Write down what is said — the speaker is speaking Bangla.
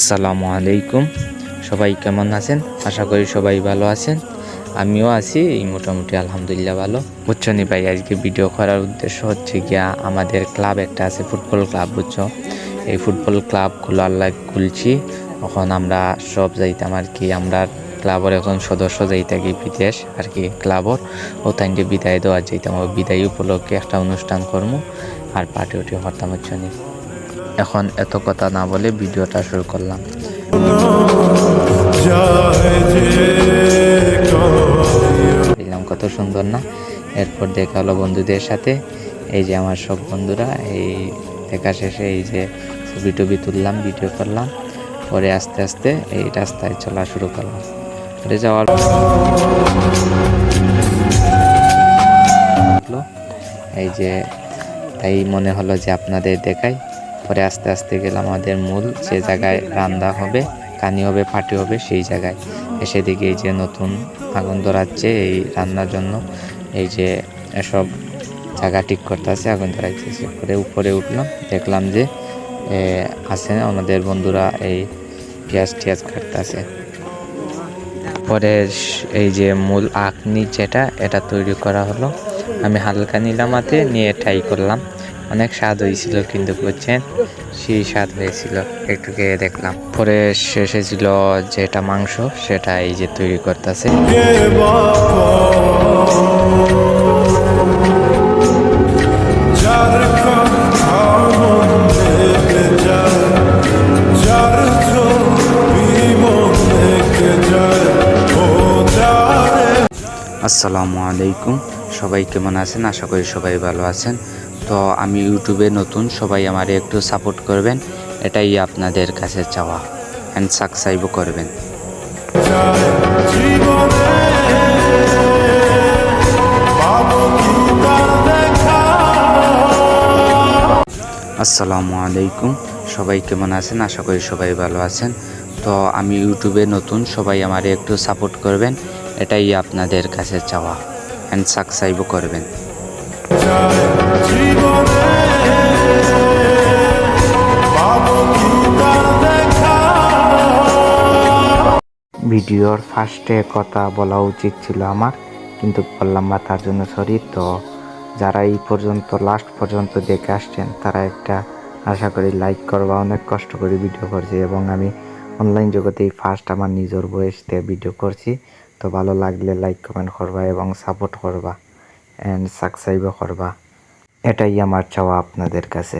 আসসালামু আলাইকুম। সবাই কেমন আছেন? আশা করি সবাই ভালো আছেন। আমিও আছি, এই মোটামুটি আলহামদুলিল্লাহ ভালো। বুঝছ নি ভাই, আজকে ভিডিও করার উদ্দেশ্য হচ্ছে গিয়া আমাদের ক্লাব একটা আছে ফুটবল ক্লাব বুঝছ? এই ফুটবল ক্লাব লাগ খুলছি। তখন আমরা সব যাইতাম আর কি, আমরা ক্লাবর এখন সদস্য যাই থাকি বিদেশ আর কি ক্লাবর ও তাইনকে বিদায় দেওয়া যাইতাম, ও বিদায় উপলক্ষে একটা অনুষ্ঠান করব আর পার্টি উটি হতাম হচ্ছে এখন এত কথা না বলে ভিডিওটা শুরু করলাম। কত সুন্দর না? এরপর দেখা হলো বন্ধুদের সাথে। এই যে আমার সব বন্ধুরা, এই দেখা শেষে এই যে ছবি টবি তুললাম ভিডিও করলাম। পরে আস্তে আস্তে এই রাস্তায় চলা শুরু করলাম। পরে যাওয়ার এই যে তাই মনে হলো যে আপনাদের দেখাই। পরে আস্তে আস্তে গেলাম আমাদের মূল যে জায়গায় রান্না হবে, কানি হবে, পাটি হবে সেই জায়গায়। এসে দিকে এই যে নতুন আগুন ধরাচ্ছে এই রান্নার জন্য। এই যে এসব জায়গা ঠিক করতেছে আগুন ধরাচ্ছে ধরাইতেছে পরে উপরে উঠলাম, দেখলাম যে আছে আমাদের বন্ধুরা এই পেঁয়াজ টিয়াজ কাটতেছে পরে এই যে মূল আকনি যেটা এটা তৈরি করা হলো। আমি হালকা নিলাম হাতে, নিয়ে ট্রাই করলাম। অনেক স্বাদ হয়েছিল কিন্তু বুঝছেন? সেই স্বাদ হয়েছিল। একটু খেয়ে দেখলাম। পরে শেষে ছিল যেটা মাংস সেটা এই যে তৈরি করতেছে। আসসালামু আলাইকুম। সবাই কেমন আছেন? আশা করি সবাই ভালো আছেন। তো আমি ইউটিউবে নতুন, সবাই আমার একটু সাপোর্ট করবেন। এটাই আপনাদের কাছে চাওয়া অ্যান্ড সাবস্ক্রাইবও করবেন। আসসালামু আলাইকুম, সবাই কেমন আছেন? আশা করি সবাই ভালো আছেন। তো আমি ইউটিউবে নতুন, সবাই আমার একটু সাপোর্ট করবেন। এটাই আপনাদের কাছে চাওয়া অ্যান্ড সাবস্ক্রাইবও করবেন। ভিডিওর ফার্স্টে কথা বলা উচিত ছিল আমার, কিন্তু বললাম না তার জন্য সরি তো যারা এই পর্যন্ত লাস্ট পর্যন্ত দেখে আসছেন, তারা একটা আশা করি লাইক করবা, অনেক কষ্ট করে ভিডিও করছি এবং আমি অনলাইন জগতেই ফার্স্ট আমার নিজের বয়সতে ভিডিও করছি। তো ভালো লাগলে লাইক কমেন্ট করবা এবং সাপোর্ট করবা অ্যান্ড সাবস্ক্রাইবও করবা। এটাই আমার চাওয়া আপনাদের কাছে।